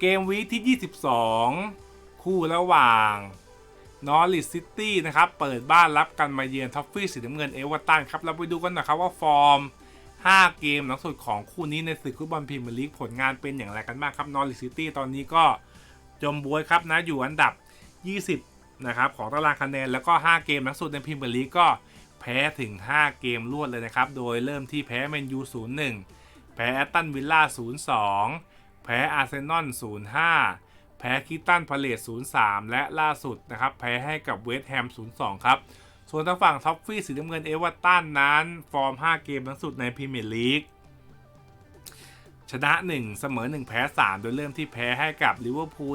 เกมวีคที่ 22 คู่ระหว่างนอริสซิตี้นะครับ เปิดบ้านรับกันมาเยือนท็อฟฟี่สีน้ำเงินเอเวอร์ตันครับเราไปดูกันนะครับว่าฟอร์ม 5 เกมหลังสุดของคู่นี้ในศึกฟุตบอลพรีเมียร์ลีกผลงานเป็นอย่างไรกันบ้างครับนอริสซิตี้ตอนนี้ก็จมบวยครับนะอยู่อันดับ 20 นะครับ ของตารางคะแนนแล้วก็ 5 เกมหลังสุดในพรีเมียร์ลีกก็แพ้ถึง 5 เกมรวดเลยนะครับ โดยเริ่มที่แพ้แมนยู 0-1 แพ้แอตตันวิลล่า 0-2 พ้อาร์เซนอล 0-5 แพ้คิตันพาเลต0-3 และล่าสุดนะครับแพ้ให้กับเวสต์แฮม 0-2 ครับ ส่วนทางฝั่งท็อปฟี่สีน้ำเงินเอเวอร์ตันนั้น ฟอร์ม 5 เกมลังสุดในพรีเมียร์ลีกชนะ 1 เสมอ 1 แพ้ 3 โดยเริ่มที่แพ้ให้กับลิเวอร์พูล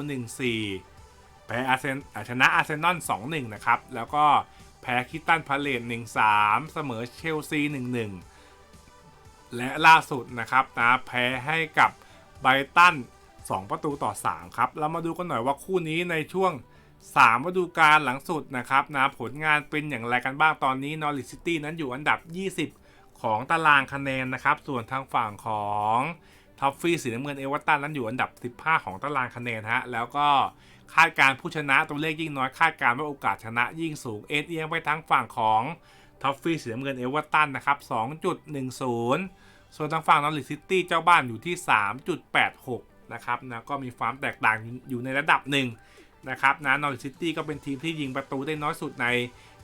1-4 แพ้อาร์เซนชนะอาร์เซนอล 2-1 นะครับ แล้วก็แพ้คิตันพาเลต1-3 เสมอเชลซี 1-1 และล่าสุดนะครับนะแพ้ให้กับ ไบตัน 2 ประตูต่อ 3 ครับ เรามาดูกันหน่อยว่าคู่นี้ในช่วง3ฤดูกาลหลังสุดนะครับนะผลงานเป็นอย่างไรกันบ้างตอนนี้นอริสซิตี้นั้นอยู่อันดับ 20 ของตารางคะแนนนะครับ ส่วนทางฝั่งของท็อฟฟี่สีน้ำเงินเอเวอร์ตันนั้นอยู่อันดับ 15 ของตารางคะแนนฮะแล้วก็คาดการ์ผู้ชนะตัวเลขยิ่งน้อยคาดการว่าโอกาสชนะยิ่งสูงเอ็นเอียงไปทางฝั่งของท็อฟฟี่สีน้ำเงินเอเวอร์ตันนะครับ2.10 ส่วนทางฝั่งนอริสซิตี้เจ้าบ้านอยู่ที่ 3.86 นะครับนะก็มีความแตกต่างอยู่ในระดับหนึ่งนะครับนะนอริสซิตี้ก็เป็นทีมที่ยิงประตูได้น้อยสุดใน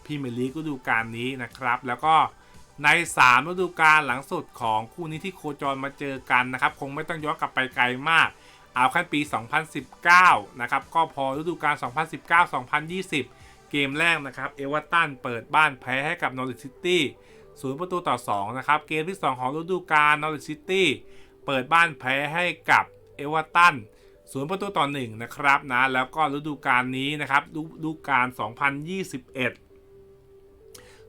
พรีเมียร์ลีกฤดูกาลนี้นะครับ แล้วก็ใน 3 ฤดูกาลหลังสุดของคู่นี้ที่โคจรมาเจอกันนะครับ คงไม่ต้องย้อนกลับไปไกลมาก เอาแค่ปี 2019 นะครับ ก็พอฤดูกาล 2019-2020 เกมแรกนะครับ เอเวอร์ตันเปิดบ้านแพ้ให้กับนอริสซิตี้ ศูนย์ประตูต่อ 2 นะครับ เกมที่ 2 ของฤดูกาลนอริสซิตี้เปิดบ้านแพ้ให้กับเอเวอร์ตันศูนย์ประตูต่อ 1 นะครับนะแล้วก็ฤดูกาลนี้นะครับฤดูกาล 2021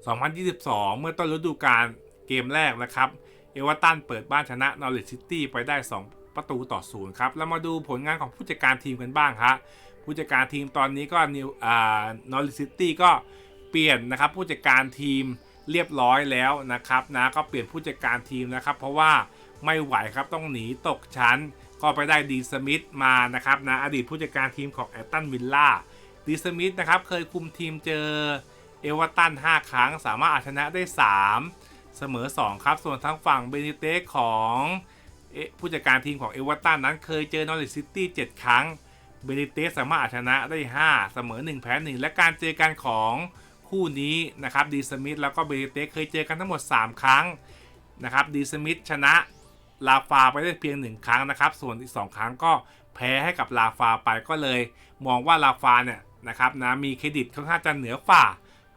2022 เมื่อต้นฤดูกาลเกมแรกนะครับ เอเวอร์ตันเปิดบ้านชนะนอริสซิตี้ไปได้ 2 ประตูต่อศูนย์ครับแล้วมาดูผลงานของผู้จัดการทีมกันบ้างครับผู้จัดการทีมตอนนี้ก็นิวอ่านอริซิตี้ก็เปลี่ยนนะครับผู้จัดการทีม เรียบร้อยแล้วนะครับนะก็เปลี่ยนผู้จัดการทีมนะครับ เพราะว่าไม่ไหวครับต้องหนีตกชั้น ก็ไปได้ดีสมิธมานะครับนะอดีตผู้จัดการทีมของแอตตันวิลล่าดีสมิธนะครับเคยคุมทีมเจอเอเวอร์ตัน5 ครั้ง สามารถเอาชนะได้ 3 เสมอ 2 ครับ ส่วนทางฝั่งเบนิเตสของผู้จัดการทีมของเอเวอร์ตันนั้นเคยเจอนอริสซิตี้7ครั้งเบนิเตสสามารถเอาชนะได้ 5 เสมอ 1 แพ้ 1 และการเจอกันของ คู่นี้นะครับดีสมิธแล้วก็เบนิเตสเคยเจอกันทั้งหมด 3 ครั้งนะครับดีสมิธชนะลาฟาไปได้เพียง 1 ครั้งนะครับ ส่วนอีก 2 ครั้งก็แพ้ให้กับลาฟาไปก็เลย มองว่าลาฟาเนี่ยนะครับนะมีเครดิตค่อนข้างจะเหนือฝ่า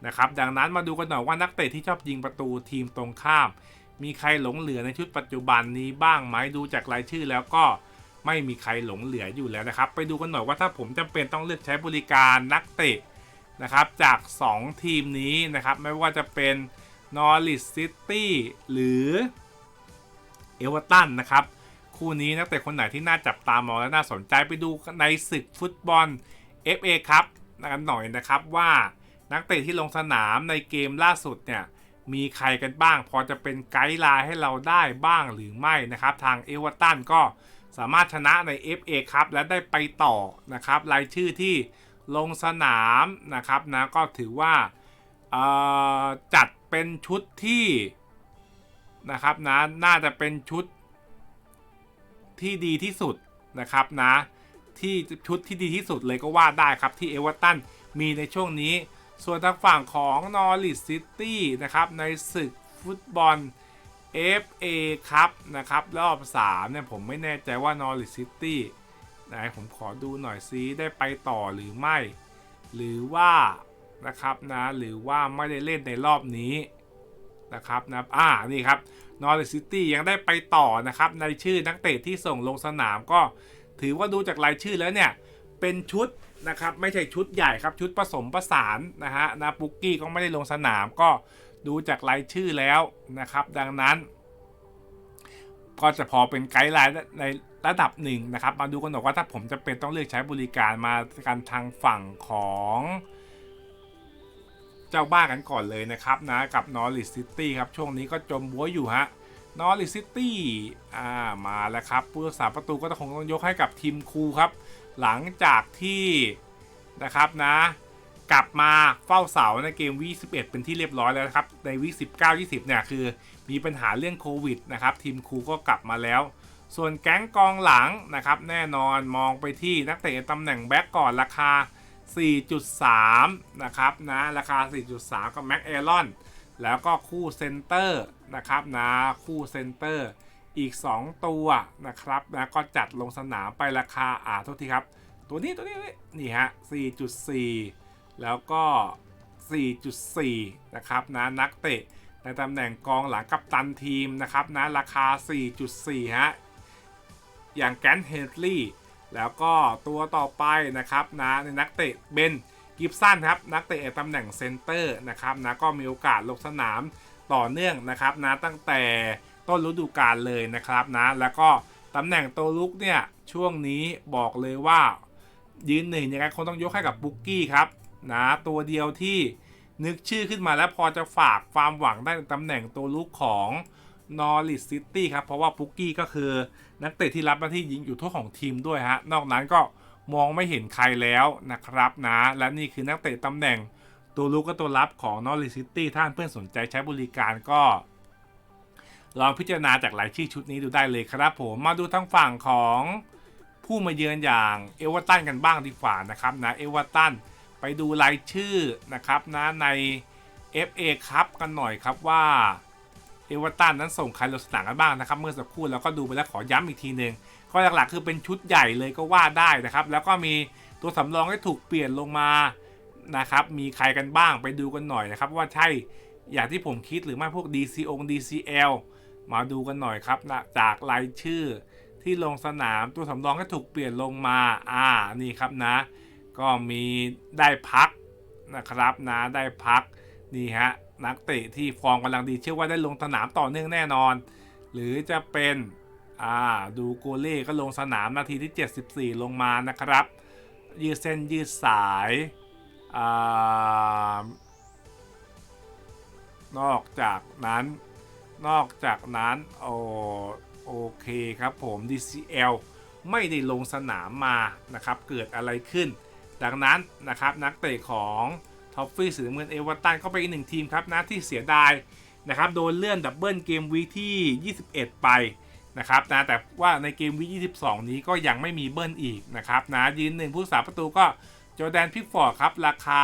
นะครับดังนั้นมาดูกันหน่อยว่านักเตะที่ชอบยิงประตูทีมตรงข้าม มีใครหลงเหลือในชุดปัจจุบันนี้บ้างไหมดูจากรายชื่อแล้วก็ไม่มีใครหลงเหลืออยู่แล้วนะครับ ไปดูกันหน่อยว่าถ้าผมจำเป็นต้องเลือกใช้บริการนักเตะ นะครับจาก 2 ทีมนี้นะครับ ไม่ว่าจะเป็นนอริสซิตี้หรือเอเวอร์ตันนะครับ คู่นี้นักเตะคนไหนที่น่าจับตามองและน่าสนใจไปดูในศึกฟุตบอล FA ครับกันหน่อยนะครับว่านักเตะที่ลงสนามในเกมล่าสุดเนี่ยมีใครกันบ้าง พอจะเป็นไกด์ไลน์ให้เราได้บ้างหรือไม่นะครับ ทางเอเวอร์ตันก็สามารถชนะใน FA ครับและได้ไปต่อนะครับรายชื่อที่ ลงสนามนะครับนะก็ถือว่าจัดเป็นชุดที่นะครับนะน่าจะเป็นชุดที่ดีที่สุดนะครับนะที่ชุดที่ดีที่สุดเลยก็ว่าได้ครับที่เอเวอร์ตันมีในช่วงนี้ ส่วนทางฝั่งของนอริสซิตี้นะครับในศึกฟุตบอล FA ครับนะครับรอบ 3 เนี่ย ผมไม่แน่ใจว่านอริสซิตี้ นะผมขอดูหน่อยซิได้ไปต่อหรือไม่ หรือว่านะครับนะหรือว่าไม่ได้เล่นในรอบนี้นะครับนะอ่านี่ครับนอริสซิตี้ยังได้ไปต่อนะครับในชื่อนักเตะที่ส่งลงสนามก็ถือว่าดูจากรายชื่อแล้วเนี่ย เป็นชุดนะครับไม่ใช่ชุดใหญ่ครับชุดผสมประสานนะฮะนะปุกกี้ก็ไม่ได้ลงสนามก็ดูจากรายชื่อแล้วนะครับ ดังนั้น ก็จะพอเป็นไกด์ไลน์ในระดับหนึ่งนะครับ มาดูกันหน่อยว่าถ้าผมจะเป็นต้องเลือกใช้บริการมากันทางฝั่งของเจ้าบ้านกันก่อนเลยนะครับนะกับนอริสซิตี้ครับ ช่วงนี้ก็จมบัวอยู่ฮะนอริซิตี้อ่ามาแล้วครับผู้รักษาประตูก็ต้องคงต้องยกให้กับทีมครูครับ หลังจากที่นะครับนะ กลับมาเฝ้าเสาในเกมวี11 เป็นที่เรียบร้อยแล้วนะครับ ในวี19 20 เนี่ยคือมีปัญหาเรื่องโควิดนะครับ ทีมครูก็กลับมาแล้ว ส่วนแก๊งกองหลังนะครับ แน่นอนมองไปที่นักเตะตำแหน่งแบ็กก่อนราคา 4.3 นะครับนะราคา 4.3 กับแม็กเอรอนแล้วก็คู่เซนเตอร์นะครับนะคู่เซนเตอร์อีก 2 ตัวนะครับนะก็จัดลงสนามไปราคาอ่าโทษทีครับ ตัวนี้ตัวนี้นี่ฮะ 4.4 แล้วก็ 4.4 นะครับนะนักเตะในตำแหน่งกองหลังกับตันทีมนะครับนะราคา 4.4 ฮะ อย่างแกนเฮนรี่แล้วก็ตัวต่อไปนะครับนะในนักเตะเบนกิฟสันครับนักเตะตำแหน่งเซนเตอร์นะครับนะก็มีโอกาสลงสนามต่อเนื่องนะครับนะตั้งแต่ต้นฤดูกาลเลยนะครับนะแล้วก็ตำแหน่งตัวลุกเนี่ยช่วงนี้บอกเลยว่ายืนหนึ่งยังไงคงต้องยกให้กับบุกกี้ครับ นะตัวเดียวที่นึกชื่อขึ้นมาแล้วพอจะฝากความหวังได้ในตำแหน่งตัวลุกของนอริสซิตี้ครับ เพราะว่าปุกกี้ก็คือนักเตะที่รับหน้าที่ยิงอยู่ทั่วของทีมด้วยฮะ นอกนั้นก็มองไม่เห็นใครแล้วนะครับนะ และนี่คือนักเตะตำแหน่งตัวลุกก็ตัวรับของนอริสซิตี้ท่านเพื่อนสนใจใช้บริการก็ ลองพิจารณาจากรายชื่อชุดนี้ดูได้เลยครับผมมาดูทางฝั่งของผู้มาเยือนอย่างเอเวอร์ตันกันบ้างดีกว่านะครับนะเอเวอร์ตัน ไปดูรายชื่อนะครับนะใน FA ครับกันหน่อยครับว่าเอเวอร์ตันนั้นส่งใครลงสนามกันบ้างนะครับเมื่อสักครู่เราก็ดูไปแล้วขอย้ำอีกทีหนึ่งก็หลักๆคือเป็นชุดใหญ่เลยก็ว่าได้นะครับ แล้วก็มีตัวสำรองที่ถูกเปลี่ยนลงมานะครับมีใครกันบ้างไปดูกันหน่อยนะครับ ว่าใช่อย่างที่ผมคิดหรือไม่พวก DCO DCL มาดูกันหน่อยครับนะจากรายชื่อที่ลงสนามตัวสำรองที่ถูกเปลี่ยนลงมาอ่านี่ครับนะ ก็มีได้พักนะครับนะได้พักนี่ฮะนักเตะที่ฟอร์มกำลังดีเชื่อว่าได้ลงสนามต่อเนื่องแน่นอน หรือจะเป็นอ่าดูโกเล่ก็ลงสนามนาทีที่ 74 ลงมานะครับ ยืดเส้นยืดสายอ่านอกจากนั้นนอกจากนั้นโอโอเคครับผม DCL ไม่ได้ลงสนามมานะครับ เกิดอะไรขึ้น ดังนั้นนะครับนักเตะของท็อฟฟี่สีน้ำเงินเอเวอร์ตันก็เป็นอีกหนึ่งทีมครับนะที่เสียดายนะครับโดนเลื่อนดับเบิลเกมวีที่ 21 ไปนะครับนะแต่ว่าในเกมวี22 นี้ก็ยังไม่มีเบิลอีกนะครับนะยืนหนึ่งผู้สาประตูก็จอแดนพิกฟอร์ดครับ ราคา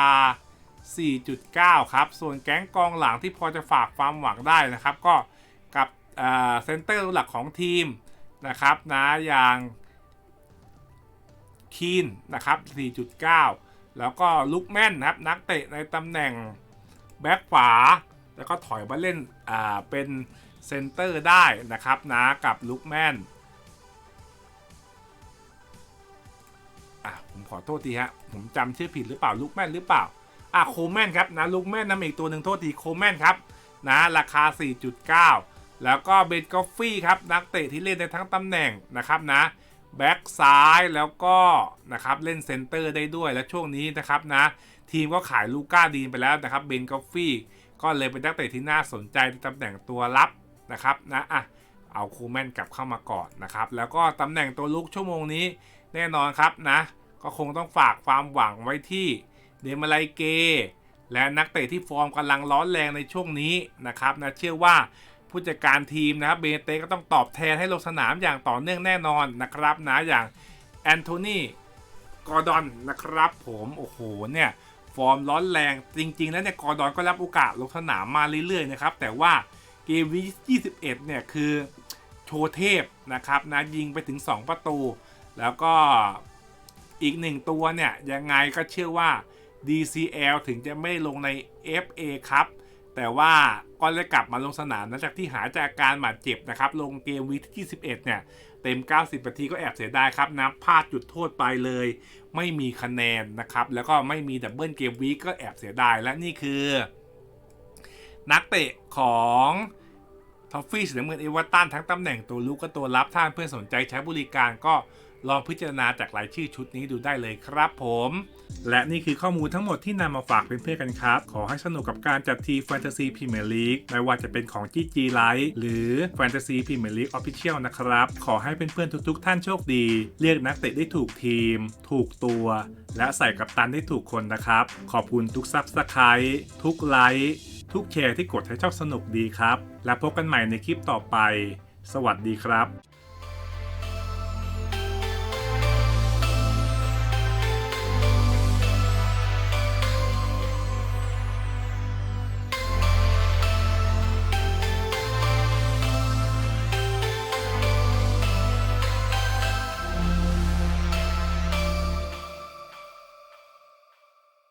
4.9 ครับ ส่วนแก๊งกองหลังที่พอจะฝากความหวังได้นะครับ ก็กับเซนเตอร์หลักของทีมนะครับนะอย่าง คีนนะครับ 4.9 แล้วก็ลุกแม่นนะครับ นักเตะในตำแหน่งแบ็คขวา แล้วก็ถอยมาเล่นอ่าเป็นเซนเตอร์ได้นะครับนะกับลุกแม่นอะผมขอโทษทีฮะ ผมจำชื่อผิดหรือเปล่าลุกแม่นหรือเปล่าอะโคแมนครับนะลุกแม่นนำอีกตัวหนึ่งโทษทีโคแมนครับนะราคา 4.9 แล้วก็เบนกอฟฟี่ครับนักเตะที่เล่นในทั้งตำแหน่งนะครับนะ แบ็กซ้ายแล้วก็นะครับเล่นเซนเตอร์ได้ด้วยและช่วงนี้นะครับนะทีมก็ขายลูก้าดีนไปแล้วนะครับเบนกอฟฟี่ก็เลยเป็นนักเตะที่น่าสนใจในตำแหน่งตัวรับนะครับนะอะเอาคูแมนกลับเข้ามาก่อนนะครับ แล้วก็ตำแหน่งตัวลุกชั่วโมงนี้แน่นอนครับนะ ก็คงต้องฝากความหวังไว้ที่เดมาไลเก และนักเตะที่ฟอร์มกำลังร้อนแรงในช่วงนี้นะครับนะเชื่อว่า ผู้จัดการทีมนะครับเบเตก็ต้องตอบแทนให้ลงสนามอย่างต่อเนื่องแน่นอนนะครับนะอย่างแอนโทนีกอร์ดอนนะครับผมโอ้โหเนี่ยฟอร์มร้อนแรงจริง ๆ แล้วเนี่ยกอร์ดอนก็รับโอกาสลงสนามมาเรื่อยๆนะครับแต่ว่าเกมวี21 เนี่ยคือโชว์เทพนะครับนะยิงไปถึง 2 ประตู แล้วก็อีกหนึ่งตัวเนี่ยยังไงก็เชื่อว่า DCL ถึงจะไม่ลงใน FA ครับ แต่ว่าก็ได้กลับมาลงสนามหลังจากที่หายจากอาการบาดเจ็บนะครับ ลงเกมวีที่ 21 เนี่ย เต็ม 90 นาทีก็แอบเสียดายครับนะพลาดจุดโทษไปเลย ไม่มีคะแนนนะครับ แล้วก็ไม่มีดับเบิลเกมวีก็แอบเสียดายและนี่คือ นักเตะของทอฟฟี่สีน้ำเงินเอเวอร์ตันทั้งตำแหน่งตัวลุกกับตัวรับท่านเพื่อนสนใจใช้บริการก็ ลองพิจารณาจากรายชื่อชุดนี้ดูได้เลยครับผม และนี่คือข้อมูลทั้งหมดที่นำมาฝากเพื่อนๆกันครับ ขอให้สนุกกับการจัดทีแฟนตาซีพรีเมียร์ลีกไม่ว่าจะเป็นของ GG Live หรือแฟนตาซีพรีเมียร์ลีกออฟฟิเชียลนะครับ ขอให้เพื่อนๆทุกๆ ท่านโชคดี เรียกนักเตะได้ถูกทีม ถูกตัว และใส่กับตันได้ถูกคนนะครับ ขอบคุณทุกซับสไครต์ทุกไลค์ทุกแชร์ที่กดให้ชอบสนุกดีครับ และพบกันใหม่ในคลิปต่อไป สวัสดีครับ